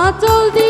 আচল দিয়া